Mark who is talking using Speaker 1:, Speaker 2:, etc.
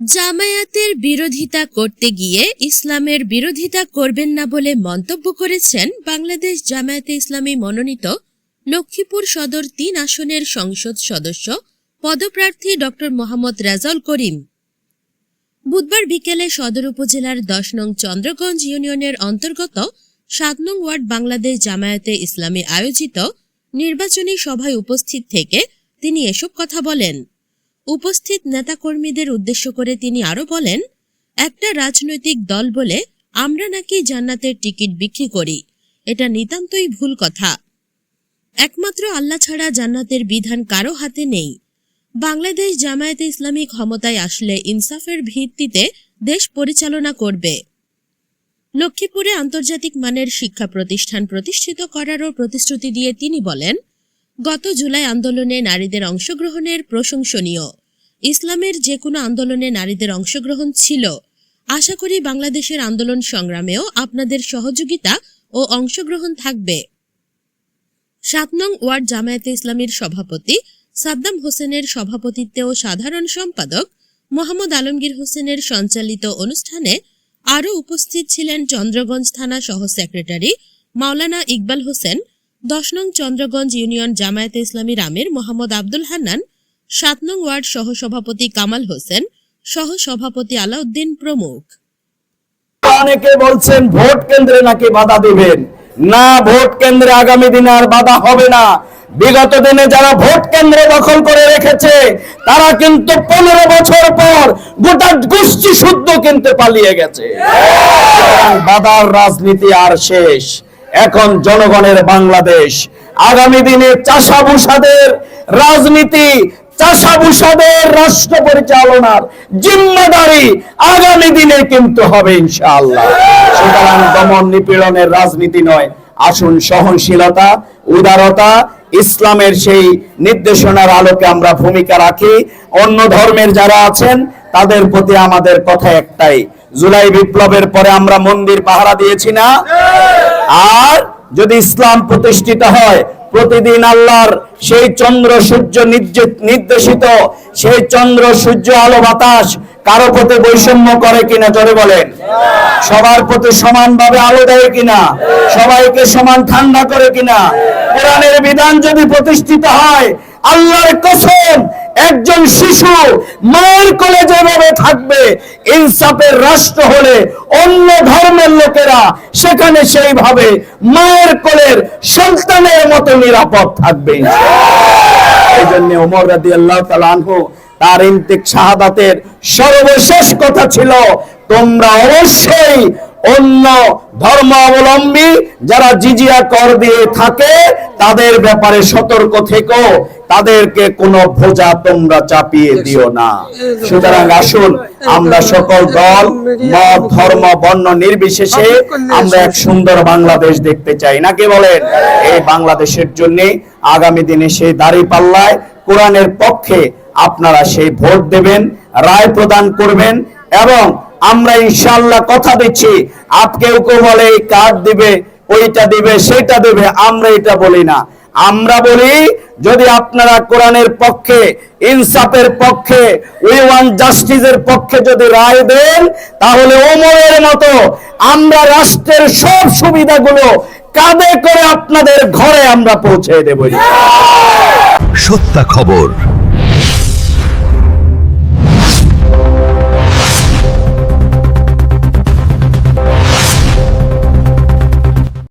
Speaker 1: জামায়াতের বিরোধিতা করতে গিয়ে ইসলামের বিরোধিতা করবেন না বলে মন্তব্য করেছেন বাংলাদেশ জামায়াতে ইসলামী মনোনীত লক্ষ্মীপুর সদর তিন আসনের সংসদ সদস্য, পদপ্রার্থী ড. মোহাম্মদ রেজাউল করিম। বুধবার বিকেলে সদর উপজেলার দশ নং চন্দ্রগঞ্জ ইউনিয়নের অন্তর্গত সাত নং ওয়ার্ড বাংলাদেশ জামায়াতে ইসলামী আয়োজিত নির্বাচনী সভায় উপস্থিত থেকে তিনি এসব কথা বলেন। উপস্থিত নেতাকর্মীদের উদ্দেশ্য করে তিনি আরও বলেন, একটা রাজনৈতিক দল বলে আমরা নাকি জান্নাতের টিকিট বিক্রি করি। এটা নিতান্তই ভুল কথা। একমাত্র আল্লাহ ছাড়া জান্নাতের বিধান কারও হাতে নেই। বাংলাদেশ জামায়াতে ইসলামী ক্ষমতায় আসলে ইনসাফের ভিত্তিতে দেশ পরিচালনা করবে। লক্ষ্মীপুরে আন্তর্জাতিক মানের শিক্ষা প্রতিষ্ঠান প্রতিষ্ঠিত করারও প্রতিশ্রুতি দিয়ে তিনি বলেন, গত জুলাই আন্দোলনে নারীদের অংশগ্রহণের প্রশংসনীয়। ইসলামের যে কোনো আন্দোলনে নারীদের অংশগ্রহণ ছিল। আশা করি বাংলাদেশের আন্দোলন সংগ্রামেও আপনাদের সহযোগিতা ও অংশগ্রহণ থাকবে। সাত নং ওয়ার্ড জামায়াতে ইসলামীর সভাপতি সাদ্দাম হোসেনের সভাপতিত্বে ও সাধারণ সম্পাদক মোহাম্মদ আলমগীর হোসেনের সঞ্চালিত অনুষ্ঠানে আরও উপস্থিত ছিলেন চন্দ্রগঞ্জ থানা সহ সেক্রেটারি মাওলানা ইকবাল হোসেন, দশ নং চন্দ্রগঞ্জ ইউনিয়ন জামায়াতে ইসলামীর আমির মোহাম্মদ আব্দুল হান্নান সাত নং ওয়ার্ড সহসভাপতি কামাল হোসেন সহ সভাপতি আলাউদ্দিন প্রমুখ।
Speaker 2: অনেকে বলছেন ভোট কেন্দ্রে নাকি বাধা দিবেন। না, ভোট কেন্দ্রে আগামী দিনে আর বাধা হবে না। বিগত দিনে যারা ভোট কেন্দ্র দখল করে রেখেছে, তারা কিন্তু পনেরো বছর পর গোটা গোষ্ঠী শুদ্ধ কিন্তু পালিয়ে গেছে। বাধার রাজনীতি আর শেষ। এখন জনগণের বাংলাদেশ। আগামী দিনে চাষাভূষাদের রাজনীতি চাষাভূষাদের রাষ্ট্র পরিচালনার জিম্মাদারি আগামী দিনে কিন্তু হবে ইনশাআল্লাহ। সুতরাং দমন নিপীড়নের রাজনীতি নয়, আসুন সহনশীলতা, উদারতা, ইসলামের সেই নির্দেশনার আলোকে আমরা ভূমিকা রাখি। অন্য ধর্মের যারা আছেন, তাদের প্রতি আমাদের কথা একটাই, জুলাই বিপ্লবের পরে আমরা মন্দির পাহারা দিয়েছি না? আর যদি ইসলাম প্রতিষ্ঠিত হয় প্রতিদিন আল্লাহর সেই চন্দ্র সূর্য নির্দেশিত, সেই চন্দ্র সূর্য আলো বাতাস কারও প্রতি বৈষম্য করে কিনা জোরে বলেন। সবার প্রতি সমানভাবে আলো দেয় কিনা? সবাইকে সমান ঠান্ডা করে কিনা? কোরআনের বিধান যদি প্রতিষ্ঠিত হয়, আল্লাহর কসম একজন শিশু মায়ের কোলে যেভাবে থাকবে, ইনসাফের রাষ্ট্র হলে অন্য ধর্মের লোকেরা সেখানে সেইভাবে মায়ের কোলের সন্তানের মতো নিরাপদ থাকবে। এই জন্য ওমর রাদি আল্লাহ আনহু তার ইন্তিক শাহাদাতের সর্বশেষ কথা ছিল, তোমরা অবশ্যই অন্য ধর্ম অবলম্বী যারা জিজিয়া কর দিয়ে থাকে, তাদের ব্যাপারে সতর্ক থেকো। তাদেরকে কোনো ভোজা তোমরা চাপিয়ে দিও না। সুতরাং আসুন, আমরা সকল দল, মত, ধর্ম, বর্ণ নির্বিশেষে আমরা এক সুন্দর বাংলাদেশ দেখতে চাই। নাকি বলেন? এই বাংলাদেশের জন্য আগামী দিনে সেই দাড়ি পাল্লায় কোরআনের পক্ষে আপনারা সেই ভোট দেবেন, রায় প্রদান করবেন এবং আমরা ইনশাল্লাহ কথা দিচ্ছি। আপ কেউ কেউ বলে এই কার্ড দিবে, ওইটা দিবে, সেটা দিবে, আমরা এটা বলি না। আমরা বলি, যদি আপনারা কোরআনের পক্ষে, ইনসাফের পক্ষে, উই ওয়ান জাস্টিসের পক্ষে যদি রায় দেন, তাহলে ওমরের মতো আমরা রাষ্ট্রের সব সুবিধাগুলো কাঁধে করে আপনাদের ঘরে আমরা পৌঁছে দেব।
Speaker 3: সত্য খবর।